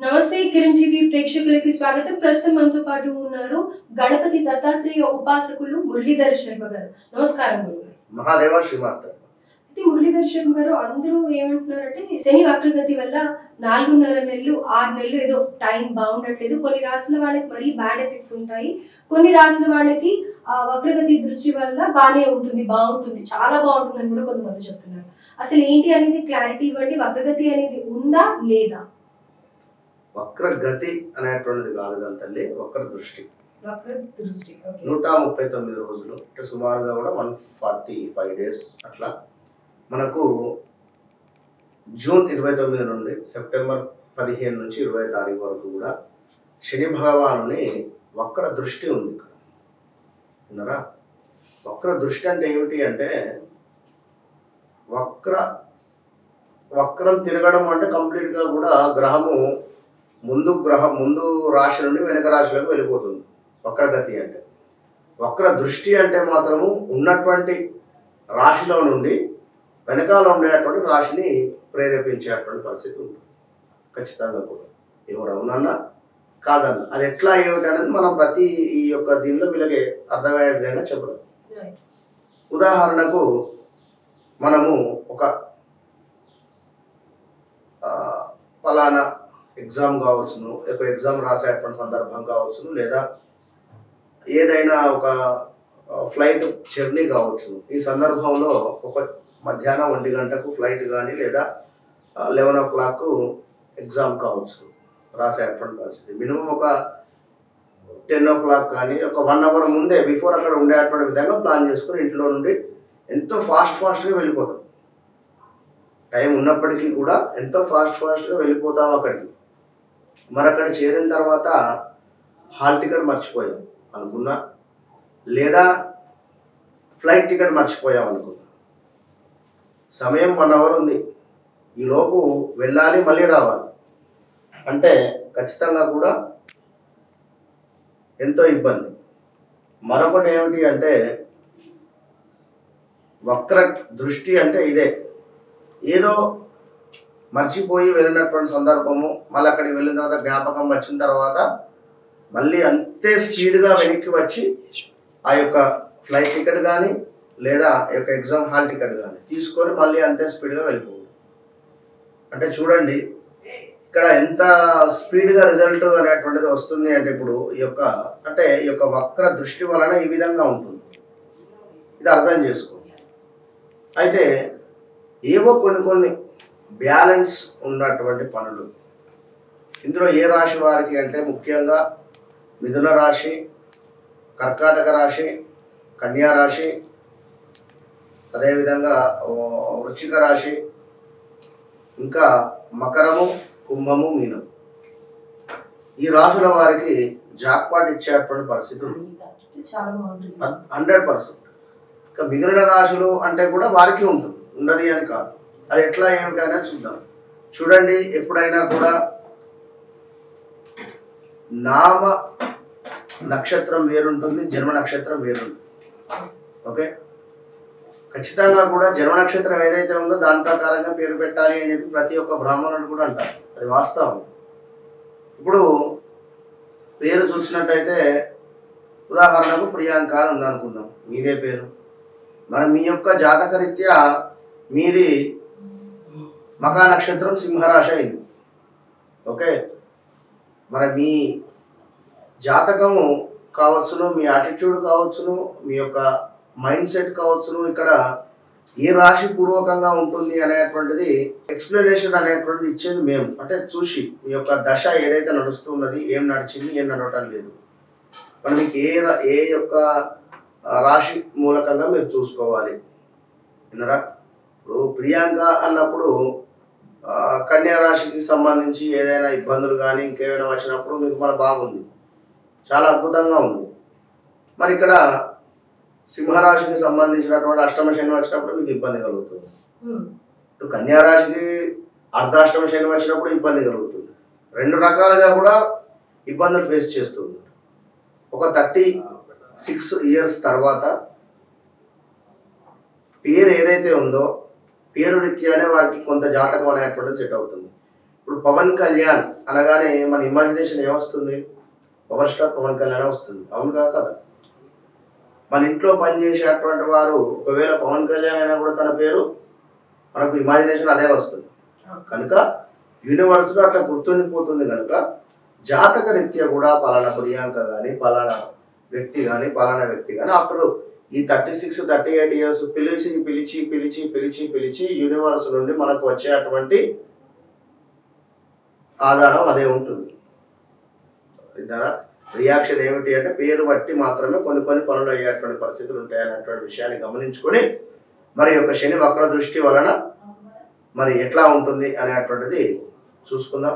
నమస్తే కిరణ్ టీవీ ప్రేక్షకులకి స్వాగతం. ప్రస్తుతం మనతో పాటు ఉన్నారు గణపతి దత్తాత్రేయ ఉపాసకులు మురళీధర శర్మ గారు. నమస్కారం గురుగారు మహాదేవ శ్రీమాత అయితే మురళీధర శర్మ గారు అందరూ ఏమంటున్నారంటే శని వక్రగతి వల్ల నాలుగున్నర నెలలు ఆరు నెలలు ఏదో టైం బాగుండట్లేదు. కొన్ని రాసిన వాళ్ళకి మరీ బ్యాడ్ ఎఫెక్ట్స్ ఉంటాయి. కొన్ని రాసిన వాళ్ళకి ఆ వక్రగతి దృష్టి వల్ల బాగానే ఉంటుంది బాగుంటుంది చాలా బాగుంటుంది అని కూడా కొంతమంది చెప్తున్నారు. అసలు ఏంటి అనేది క్లారిటీ ఇవ్వండి వక్రగతి అనేది ఉందా లేదా? వక్ర గతి అనేటువంటిది కాదు కానీ తల్లి వక్ర దృష్టి నూట ముప్పై తొమ్మిది రోజులు అంటే సుమారుగా కూడా వన్ ఫార్టీ ఫైవ్ డేస్ అట్లా. మనకు జూన్ ఇరవై తొమ్మిది నుండి సెప్టెంబర్ పదిహేను నుంచి ఇరవై తారీఖు వరకు కూడా శని భగవానుని వక్ర దృష్టి ఉంది ఇక్కడ. విన్నారా? వక్ర దృష్టి అంటే ఏమిటి అంటే వక్ర వక్రం తిరగడం అంటే కంప్లీట్గా కూడా గ్రహము ముందు గ్రహం ముందు రాశి నుండి వెనక రాశిలోకి వెళ్ళిపోతుంది. వక్రగతి అంటే. వక్ర దృష్టి అంటే మాత్రము ఉన్నటువంటి రాశిలో నుండి వెనకాల ఉండేటువంటి రాశిని ప్రేరేపించేటువంటి పరిస్థితి ఉంటుంది. ఖచ్చితంగా కూడా. ఎవరు అవునన్నా కాదన్న. అది ఎట్లా ఏమిటి అనేది మనం ప్రతి ఈ యొక్క దీనిలో వీళ్ళకి అర్థమయ్యే విధంగా చెప్పడం. ఉదాహరణకు మనము ఒక ఆ, ఫలానా ఎగ్జామ్ కావచ్చును ఒక ఎగ్జామ్ రాసేటువంటి సందర్భం కావచ్చును లేదా ఏదైనా ఒక ఫ్లైట్ జర్నీ కావచ్చును. ఈ సందర్భంలో ఒక మధ్యాహ్నం ఒంటి గంటకు ఫ్లైట్ కానీ లేదా లెవెన్ ఓ క్లాక్ ఎగ్జామ్ కావచ్చు రాసేటువంటి పరిస్థితి. మినిమం ఒక టెన్ ఓ క్లాక్ కానీ ఒక వన్ అవర్ ముందే బిఫోర్ అక్కడ ఉండేటువంటి విధంగా ప్లాన్ చేసుకుని ఇంట్లో నుండి ఎంతో ఫాస్ట్ ఫాస్ట్గా వెళ్ళిపోతాం. టైం ఉన్నప్పటికీ కూడా ఎంతో ఫాస్ట్ ఫాస్ట్గా వెళ్ళిపోతాం అక్కడికి. మరి అక్కడ చేరిన తర్వాత హాల్ టికెట్ మర్చిపోయాం అనుకున్నా లేదా ఫ్లైట్ టికెట్ మర్చిపోయాం అనుకున్నా. సమయం వన్ అవర్ ఉంది. ఈలోపు వెళ్ళాలి మళ్ళీ రావాలి. అంటే ఖచ్చితంగా కూడా ఎంతో ఇబ్బంది. మరొకటి ఏమిటి అంటే వక్ర దృష్టి అంటే ఇదే. ఏదో మర్చిపోయి వెళ్ళినటువంటి సందర్భము మళ్ళీ అక్కడికి వెళ్ళిన తర్వాత జ్ఞాపకం వచ్చిన తర్వాత మళ్ళీ అంతే స్పీడ్గా వెనక్కి వచ్చి ఆ యొక్క ఫ్లైట్ టికెట్ కానీ లేదా ఆ యొక్క ఎగ్జామ్ హాల్ టికెట్ కానీ తీసుకొని మళ్ళీ అంతే స్పీడ్గా వెళ్ళిపోవు అంటే చూడండి ఇక్కడ ఎంత స్పీడ్గా రిజల్ట్ అనేటువంటిది వస్తుంది అంటే ఇప్పుడు ఈ యొక్క అంటే ఈ యొక్క వక్ర దృష్టి వలన ఈ విధంగా ఉంటుంది. ఇది అర్థం చేసుకో అయితే ఏవో కొన్ని కొన్ని బ్యాలెన్స్ ఉన్నటువంటి పనులు. ఇందులో ఏ రాశి వారికి అంటే ముఖ్యంగా మిథున రాశి కర్కాటక రాశి కన్యా రాశి అదేవిధంగా వృశ్చిక రాశి ఇంకా మకరము కుంభము మీనం ఈ రాశుల వారికి జాక్పాట్ ఇచ్చేటువంటి పరిస్థితి హండ్రెడ్ పర్సెంట్. ఇంకా మిగిలిన రాశులు అంటే కూడా వారికి ఉంటుంది. ఉండదు అని కాదు. అది ఎట్లా ఏమిటనే చూద్దాం. చూడండి ఎప్పుడైనా కూడా నామ నక్షత్రం వేరుంటుంది జన్మ నక్షత్రం వేరుంటుంది. ఓకే? ఖచ్చితంగా కూడా జన్మ నక్షత్రం ఏదైతే ఉందో దాని ప్రకారంగా పేరు పెట్టాలి అని చెప్పి ప్రతి ఒక్క బ్రాహ్మణుడు కూడా అంటారు. అది వాస్తవం. ఇప్పుడు పేరు చూసినట్టయితే ఉదాహరణకు ప్రియాంక అని ఉందనుకుందాం. మీదే పేరు. మరి మీ యొక్క జాతకరీత్యా మీది మకా నక్షత్రం సింహరాశి అయింది. ఓకే? మరి మీ జాతకము కావచ్చును మీ యాటిట్యూడ్ కావచ్చును మీ యొక్క మైండ్ సెట్ కావచ్చును ఇక్కడ ఏ రాశి పూర్వకంగా ఉంటుంది అనేటువంటిది ఎక్స్ప్లెనేషన్ అనేటువంటిది ఇచ్చేది మేము. అంటే చూసి మీ యొక్క దశ ఏదైతే నడుస్తున్నది ఏం నడిచింది ఏం నడవటం లేదు. మరి మీకు ఏ రా- ఏ యొక్క రాశి మూలకంగా మీరు చూసుకోవాలి. విన్నరా? ఇప్పుడు ప్రియాంక అన్నప్పుడు కన్యా రాశికి సంబంధించి ఏదైనా ఇబ్బందులు కానీ ఇంకేమైనా వచ్చినప్పుడు మీకు మన బాగుంది. చాలా అద్భుతంగా ఉంది. మరి ఇక్కడ సింహరాశికి సంబంధించినటువంటి అష్టమ శని వచ్చినప్పుడు మీకు ఇబ్బంది కలుగుతుంది. ఇప్పుడు కన్యా రాశికి అర్ధాష్టమ శని వచ్చినప్పుడు ఇబ్బంది కలుగుతుంది. రెండు రకాలుగా కూడా ఇబ్బందులు ఫేస్ చేస్తుంది. ఒక థర్టీ సిక్స్ ఇయర్స్ తర్వాత పేరు ఏదైతే ఉందో పేరు రీత్యానే వారికి కొంత జాతకం అనేటువంటిది సెట్ అవుతుంది. ఇప్పుడు పవన్ కళ్యాణ్ అనగానే మన ఇమాజినేషన్ ఏమొస్తుంది? పవర్ స్టార్ పవన్ కళ్యాణ్ వస్తుంది. అవును కాదు కదా? మన ఇంట్లో పనిచేసేటువంటి వారు ఒకవేళ పవన్ కళ్యాణ్ అయినా కూడా తన పేరు మనకు ఇమాజినేషన్ అదే వస్తుంది. కనుక యూనివర్స్లో అట్లా గుర్తుండిపోతుంది కనుక జాతక రీత్యా కూడా పలానా ప్రియాంక కానీ పలానా వ్యక్తి కానీ పలానా వ్యక్తి కానీ ఆఫ్టర్ ఈ thirty six thirty eight years పిలిచి పిలిచి పిలిచి పిలిచి పిలిచి యూనివర్స్ నుండి మనకు వచ్చేటువంటి ఆధారం అదే ఉంటుంది. రియాక్షన్ ఏమిటి అంటే పేరు బట్టి మాత్రమే కొన్ని కొన్ని పనులు అయ్యేటువంటి పరిస్థితులు ఉంటాయి అనేటువంటి విషయాన్ని గమనించుకొని మరి యొక్క శని వక్ర దృష్టి వలన మరి ఎట్లా ఉంటుంది అనేటువంటిది చూసుకుందాం.